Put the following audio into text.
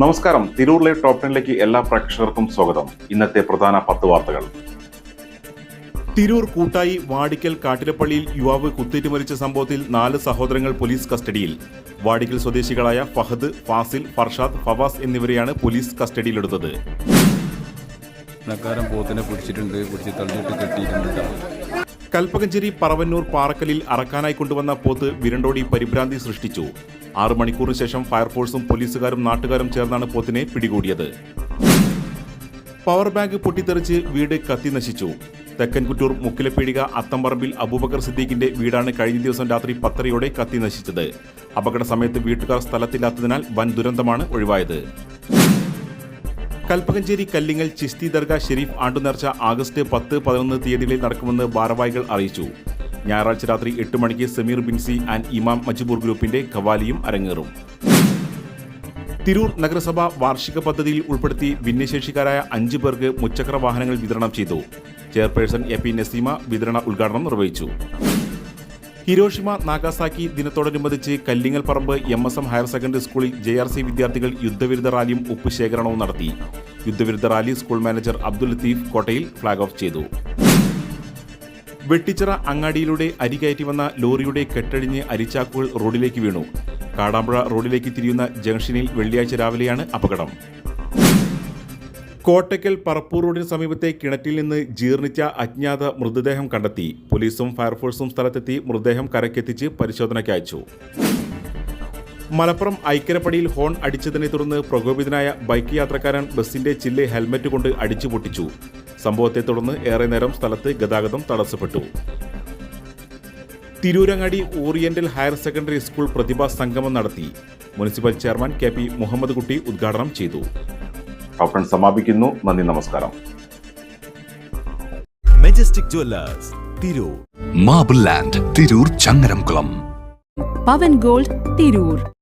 നമസ്കാരം. Tirur live top ടെന്നിലേക്ക് എല്ലാ പ്രേക്ഷകർക്കും സ്വാഗതം. ഇന്നത്തെ പ്രധാന പത്ത് വാർത്തകൾ. തിരൂർ കൂട്ടായി വാടിക്കൽ കാട്ടിരപ്പള്ളിയിൽ യുവാവ് കുത്തേറ്റ് മരിച്ച സംഭവത്തിൽ നാല് സഹോദരങ്ങൾ പോലീസ് കസ്റ്റഡിയിൽ. വാടിക്കൽ സ്വദേശികളായ ഫഹദ് ഫാസിൽ ഫർഷാദ് ഫവാസ് എന്നിവരെയാണ് പോലീസ് കസ്റ്റഡിയിലെടുത്തത്. പോത്തിനെ പിടിച്ചിട്ടുണ്ട് പിടിച്ച് തള്ളിയിട്ട് കെട്ടിയിട്ടുണ്ട്. കൽപ്പകഞ്ചേരി പറവന്നൂർ പാറക്കലിൽ അറക്കാനായി കൊണ്ടുവന്ന പോത്ത് വിരണ്ടോടി പരിഭ്രാന്തി സൃഷ്ടിച്ചു. ആറു മണിക്കൂറിന് ശേഷം ഫയർഫോഴ്സും പോലീസുകാരും നാട്ടുകാരും ചേർന്നാണ് പോത്തിനെ പിടികൂടിയത്. പവർ ബാങ്ക് പൊട്ടിത്തെറിച്ച് വീട് കത്തി നശിച്ചു. തെക്കൻകുറ്റൂർ മുക്കിലപ്പീടിക അത്തംപറമ്പിൽ അബൂബക്കർ സിദ്ദീഖിന്റെ വീടാണ് കഴിഞ്ഞ ദിവസം രാത്രി പത്തരയോടെ കത്തി നശിച്ചത്. അപകട സമയത്ത് വീട്ടുകാർ സ്ഥലത്തില്ലാത്തതിനാൽ വൻ ദുരന്തമാണ് ഒഴിവായത്. കൽപ്പകഞ്ചേരി കല്ലിങ്ങൽ ചിസ്തി ദർഗ ഷെരീഫ് ആണ്ടുനേർച്ച ആഗസ്റ്റ് പത്ത് പതിനൊന്ന് തീയതികളിൽ നടക്കുമെന്ന് ഭാരവാഹികൾ അറിയിച്ചു. ഞായറാഴ്ച രാത്രി എട്ട് മണിക്ക് സമീർ ബിൻസി ആൻഡ് ഇമാം മജിബൂർ ഗ്രൂപ്പിന്റെ ഖവാലിയും അരങ്ങേറും. തിരൂർ നഗരസഭ വാർഷിക പദ്ധതിയിൽ ഉൾപ്പെടുത്തി ഭിന്നശേഷിക്കാരായ അഞ്ചു പേർക്ക് മുച്ചക്ര വാഹനങ്ങൾ വിതരണം ചെയ്തു. ചെയർപേഴ്സൺ എ പി നസീമ വിതരണ ഉദ്ഘാടനം നിർവഹിച്ചു. ഹിരോഷിമ നാഗാസാക്കി ദിനത്തോടനുബന്ധിച്ച് Kallingal Parambu M S M higher secondary സ്കൂളിൽ ജെ ആർ സി വിദ്യാർത്ഥികൾ യുദ്ധവിരുദ്ധ റാലിയും ഉപ്പുശേഖരണവും നടത്തി. യുദ്ധവിരുദ്ധ rally school manager Abdul Latheef Kottayil flag off ചെയ്തു. വെട്ടിച്ചിറ അങ്ങാടിയിലൂടെ അരി കയറ്റി വന്ന ലോറിയുടെ കെട്ടഴിഞ്ഞ് അരിച്ചാക്കുകൾ റോഡിലേക്ക് വീണു. കാടാമ്പുഴ റോഡിലേക്ക് തിരിയുന്ന ജംഗ്ഷനിൽ വെള്ളിയാഴ്ച രാവിലെയാണ് അപകടം. കോട്ടയ്ക്കൽ പറപ്പൂർ റോഡിന് സമീപത്തെ കിണറ്റിൽ നിന്ന് ജീർണിച്ച അജ്ഞാത മൃതദേഹം കണ്ടെത്തി. പോലീസും ഫയർഫോഴ്സും സ്ഥലത്തെത്തി മൃതദേഹം കരക്കെത്തിച്ച് പരിശോധനയ്ക്ക് അയച്ചു. മലപ്പുറം ഐക്കരപ്പടിയിൽ ഹോൺ അടിച്ചതിനെ തുടർന്ന് പ്രകോപിതനായ ബൈക്ക് യാത്രക്കാരൻ ബസിന്റെ ചില്ല് ഹെൽമറ്റ് കൊണ്ട് അടിച്ചു പൊട്ടിച്ചു. സംഭവത്തെ തുടർന്ന് ഏറെ നേരം സ്ഥലത്ത് ഗതാഗതം തടസ്സപ്പെട്ടു. Tirurangadi oriental higher secondary school പ്രതിഭാ സംഗമം നടത്തി. Municipal chairman K P Muhammad Kutty ഉദ്ഘാടനം ചെയ്തു. ഓപ്പൺ സമാപിക്കുന്നു. നന്ദി നമസ്കാരം. Majestic Jewellers Tirur. Marble land Tirur Changaramkulam. Pavan gold Tirur.